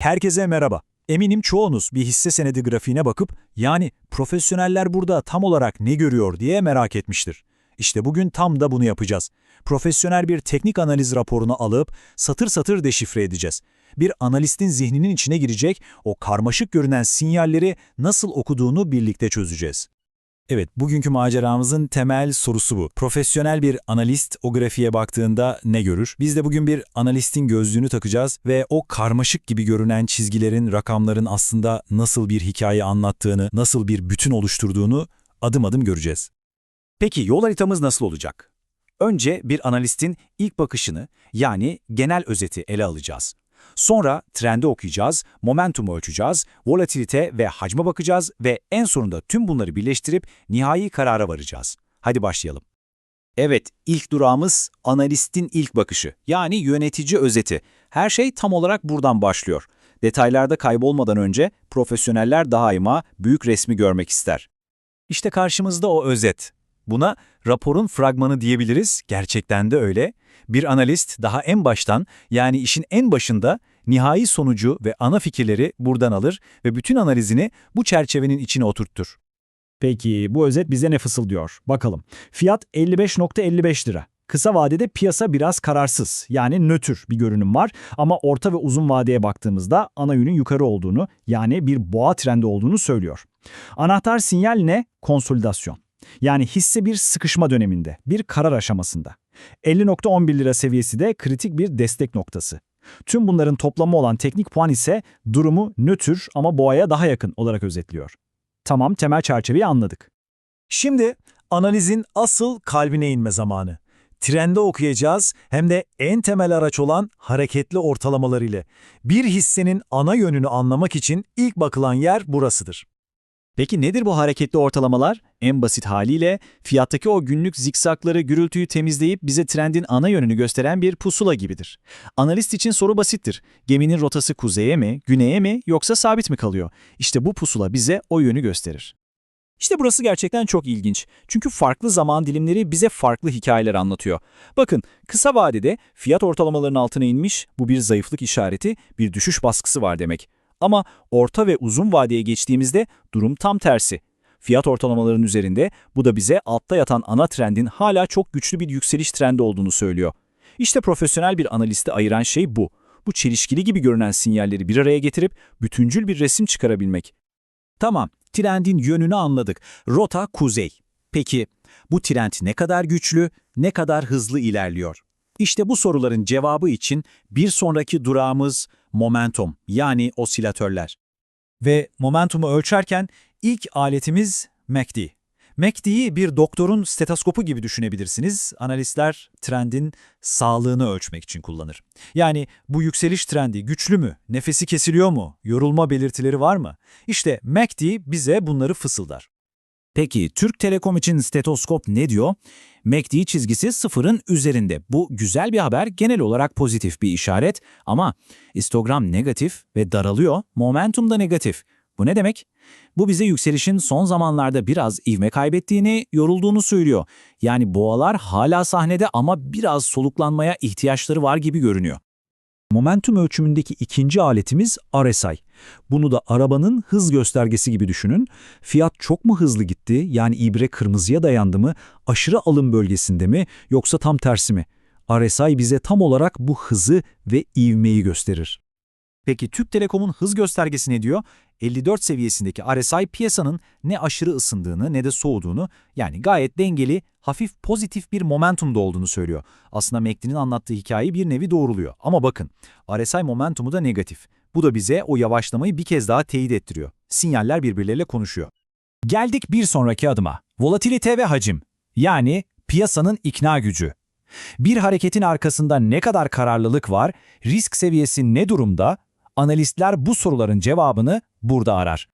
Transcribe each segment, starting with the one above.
Herkese merhaba. Eminim çoğunuz bir hisse senedi grafiğine bakıp yani profesyoneller burada tam olarak ne görüyor diye merak etmiştir. İşte bugün tam da bunu yapacağız. Profesyonel bir teknik analiz raporunu alıp satır satır deşifre edeceğiz. Bir analistin zihninin içine girecek, o karmaşık görünen sinyalleri nasıl okuduğunu birlikte çözeceğiz. Evet, bugünkü maceramızın temel sorusu bu. Profesyonel bir analist o grafiğe baktığında ne görür? Biz de bugün bir analistin gözlüğünü takacağız ve o karmaşık gibi görünen çizgilerin, rakamların aslında nasıl bir hikaye anlattığını, nasıl bir bütün oluşturduğunu adım adım göreceğiz. Peki yol haritamız nasıl olacak? Önce bir analistin ilk bakışını yani genel özeti ele alacağız. Sonra trendi okuyacağız, momentumu ölçeceğiz, volatilite ve hacme bakacağız ve en sonunda tüm bunları birleştirip nihai karara varacağız. Hadi başlayalım. Evet, ilk durağımız analistin ilk bakışı, yani yönetici özeti. Her şey tam olarak buradan başlıyor. Detaylarda kaybolmadan önce profesyoneller daima büyük resmi görmek ister. İşte karşımızda o özet. Buna raporun fragmanı diyebiliriz, gerçekten de öyle. Bir analist daha en baştan, yani işin en başında nihai sonucu ve ana fikirleri buradan alır ve bütün analizini bu çerçevenin içine oturtur. Peki bu özet bize ne fısıldıyor? Bakalım. Fiyat 55.55 lira. Kısa vadede piyasa biraz kararsız yani nötr bir görünüm var ama orta ve uzun vadeye baktığımızda ana yönün yukarı olduğunu yani bir boğa trendi olduğunu söylüyor. Anahtar sinyal ne? Konsolidasyon. Yani hisse bir sıkışma döneminde, bir karar aşamasında. 50.11 lira seviyesi de kritik bir destek noktası. Tüm bunların toplamı olan teknik puan ise durumu nötr ama boğaya daha yakın olarak özetliyor. Tamam temel çerçeveyi anladık. Şimdi analizin asıl kalbine inme zamanı. Trende okuyacağız hem de en temel araç olan hareketli ortalamalar ile. Bir hissenin ana yönünü anlamak için ilk bakılan yer burasıdır. Peki nedir bu hareketli ortalamalar? En basit haliyle fiyattaki o günlük zikzakları, gürültüyü temizleyip bize trendin ana yönünü gösteren bir pusula gibidir. Analist için soru basittir. Geminin rotası kuzeye mi, güneye mi yoksa sabit mi kalıyor? İşte bu pusula bize o yönü gösterir. İşte burası gerçekten çok ilginç. Çünkü farklı zaman dilimleri bize farklı hikayeler anlatıyor. Bakın, kısa vadede fiyat ortalamalarının altına inmiş, bu bir zayıflık işareti, bir düşüş baskısı var demek. Ama orta ve uzun vadeye geçtiğimizde durum tam tersi. Fiyat ortalamalarının üzerinde bu da bize altta yatan ana trendin hala çok güçlü bir yükseliş trendi olduğunu söylüyor. İşte profesyonel bir analisti ayıran şey bu. Bu çelişkili gibi görünen sinyalleri bir araya getirip bütüncül bir resim çıkarabilmek. Tamam, trendin yönünü anladık. Rota kuzey. Peki bu trend ne kadar güçlü, ne kadar hızlı ilerliyor? İşte bu soruların cevabı için bir sonraki durağımız momentum yani osilatörler. Ve momentumu ölçerken ilk aletimiz MACD. MACD'yi bir doktorun stetoskopu gibi düşünebilirsiniz. Analistler trendin sağlığını ölçmek için kullanır. Yani bu yükseliş trendi güçlü mü, nefesi kesiliyor mu, yorulma belirtileri var mı? İşte MACD bize bunları fısıldar. Peki Türk Telekom için stetoskop ne diyor? MACD çizgisi sıfırın üzerinde. Bu güzel bir haber, genel olarak pozitif bir işaret ama histogram negatif ve daralıyor, momentum da negatif. Bu ne demek? Bu bize yükselişin son zamanlarda biraz ivme kaybettiğini, yorulduğunu söylüyor. Yani boğalar hala sahnede ama biraz soluklanmaya ihtiyaçları var gibi görünüyor. Momentum ölçümündeki ikinci aletimiz RSI. Bunu da arabanın hız göstergesi gibi düşünün. Fiyat çok mu hızlı gitti, yani ibre kırmızıya dayandı mı, aşırı alım bölgesinde mi yoksa tam tersi mi? RSI bize tam olarak bu hızı ve ivmeyi gösterir. Peki Türk Telekom'un hız göstergesi ne diyor? 54 seviyesindeki RSI piyasanın ne aşırı ısındığını ne de soğuduğunu yani gayet dengeli, hafif pozitif bir momentumda olduğunu söylüyor. Aslında MACD'nin anlattığı hikayeyi bir nevi doğruluyor. Ama bakın RSI momentumu da negatif. Bu da bize o yavaşlamayı bir kez daha teyit ettiriyor. Sinyaller birbirleriyle konuşuyor. Geldik bir sonraki adıma. Volatilite ve hacim. Yani piyasanın ikna gücü. Bir hareketin arkasında ne kadar kararlılık var, risk seviyesi ne durumda, analistler bu soruların cevabını burada arar.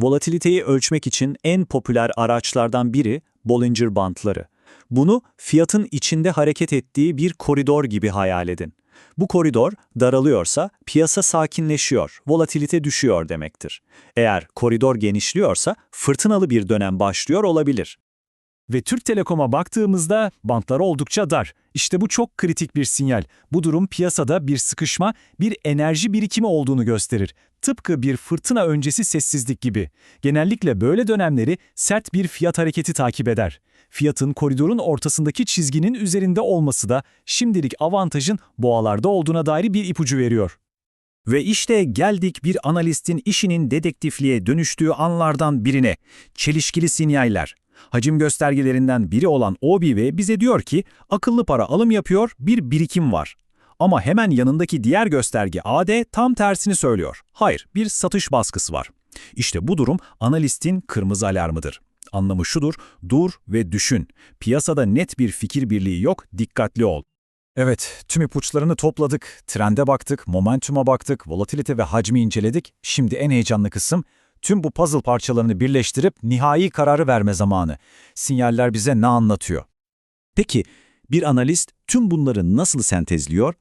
Volatiliteyi ölçmek için en popüler araçlardan biri Bollinger Bandları. Bunu fiyatın içinde hareket ettiği bir koridor gibi hayal edin. Bu koridor daralıyorsa piyasa sakinleşiyor, volatilite düşüyor demektir. Eğer koridor genişliyorsa fırtınalı bir dönem başlıyor olabilir. Ve Türk Telekom'a baktığımızda bantlar oldukça dar. İşte bu çok kritik bir sinyal. Bu durum piyasada bir sıkışma, bir enerji birikimi olduğunu gösterir. Tıpkı bir fırtına öncesi sessizlik gibi. Genellikle böyle dönemleri sert bir fiyat hareketi takip eder. Fiyatın koridorun ortasındaki çizginin üzerinde olması da şimdilik avantajın boğalarda olduğuna dair bir ipucu veriyor. Ve işte geldik bir analistin işinin dedektifliğe dönüştüğü anlardan birine. Çelişkili sinyaller. Hacim göstergelerinden biri olan OBV bize diyor ki akıllı para alım yapıyor, bir birikim var. Ama hemen yanındaki diğer gösterge AD tam tersini söylüyor. Hayır, bir satış baskısı var. İşte bu durum analistin kırmızı alarmıdır. Anlamı şudur, dur ve düşün. Piyasada net bir fikir birliği yok, dikkatli ol. Evet, tüm ipuçlarını topladık. Trende baktık, momentuma baktık, volatilite ve hacmi inceledik. Şimdi en heyecanlı kısım, tüm bu puzzle parçalarını birleştirip nihai kararı verme zamanı. Sinyaller bize ne anlatıyor? Peki, bir analist tüm bunları nasıl sentezliyor?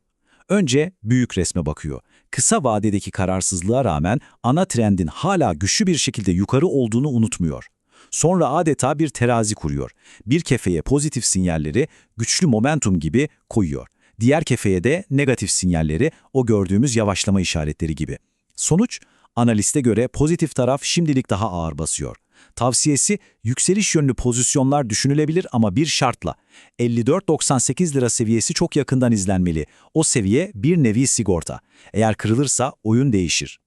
Önce büyük resme bakıyor. Kısa vadedeki kararsızlığa rağmen ana trendin hala güçlü bir şekilde yukarı olduğunu unutmuyor. Sonra adeta bir terazi kuruyor. Bir kefeye pozitif sinyalleri güçlü momentum gibi koyuyor. Diğer kefeye de negatif sinyalleri o gördüğümüz yavaşlama işaretleri gibi. Sonuç, analiste göre pozitif taraf şimdilik daha ağır basıyor. Tavsiyesi yükseliş yönlü pozisyonlar düşünülebilir ama bir şartla. 54.98 lira seviyesi çok yakından izlenmeli. O seviye bir nevi sigorta. Eğer kırılırsa oyun değişir.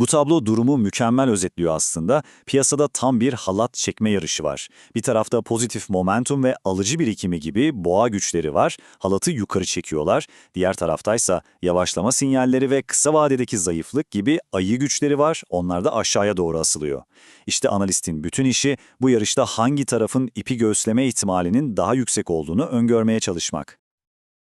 Bu tablo durumu mükemmel özetliyor aslında. Piyasada tam bir halat çekme yarışı var. Bir tarafta pozitif momentum ve alıcı birikimi gibi boğa güçleri var. Halatı yukarı çekiyorlar. Diğer taraftaysa yavaşlama sinyalleri ve kısa vadedeki zayıflık gibi ayı güçleri var. Onlar da aşağıya doğru asılıyor. İşte analistin bütün işi bu yarışta hangi tarafın ipi göğüsleme ihtimalinin daha yüksek olduğunu öngörmeye çalışmak.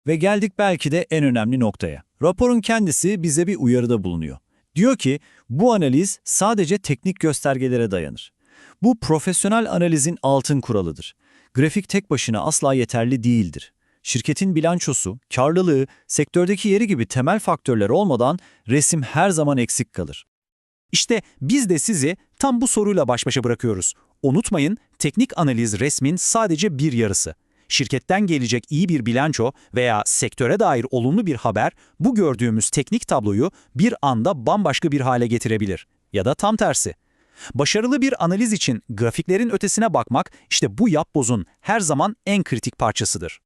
Ve geldik belki de en önemli noktaya. Raporun kendisi bize bir uyarıda bulunuyor. Diyor ki bu analiz sadece teknik göstergelere dayanır. Bu profesyonel analizin altın kuralıdır. Grafik tek başına asla yeterli değildir. Şirketin bilançosu, karlılığı, sektördeki yeri gibi temel faktörler olmadan resim her zaman eksik kalır. İşte biz de sizi tam bu soruyla baş başa bırakıyoruz. Unutmayın, teknik analiz resmin sadece bir yarısı. Şirketten gelecek iyi bir bilanço veya sektöre dair olumlu bir haber bu gördüğümüz teknik tabloyu bir anda bambaşka bir hale getirebilir. Ya da tam tersi. Başarılı bir analiz için grafiklerin ötesine bakmak işte bu yapbozun her zaman en kritik parçasıdır.